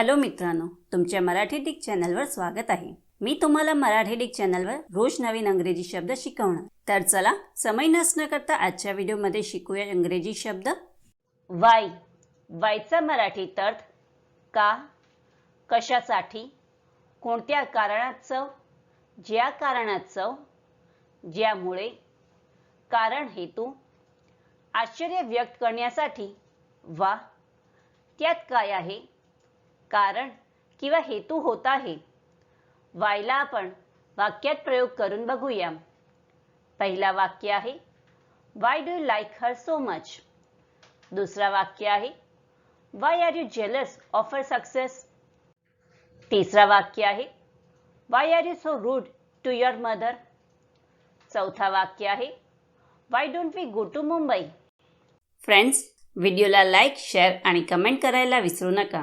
Hello मित्रांनो तुमच्या Marathi Dick चॅनलवर स्वागत आहे. मी तुम्हाला मराठी डिक चॅनलवर रोज नवीन अंग्रेजी शब्द शिकवणार. तर चला समय नसणं करता आजच्या व्हिडिओमध्ये शिकूया इंग्रजी शब्द. वाय वायचा मराठीत अर्थ का कशासाठी कोणत्या कारणाचं ज्या कारणाचं ज्यामुळे कारण हेतू आश्चर्य व्यक्त करण्यासाठी वा त्यात काय आहे? कारण किंवा हेतू होत आहे. वायला आपण वाक्यात प्रयोग करून बघूया. पहिला वाक्य आहे why do you like her so much दुसरा वाक्य आहे why are you jealous of her success तिसरा वाक्य आहे why are you so rude to your mother चौथा वाक्य आहे why don't we go to Mumbai friends व्हिडिओला लाईक शेअर आणि कमेंट करायला विसरू नका.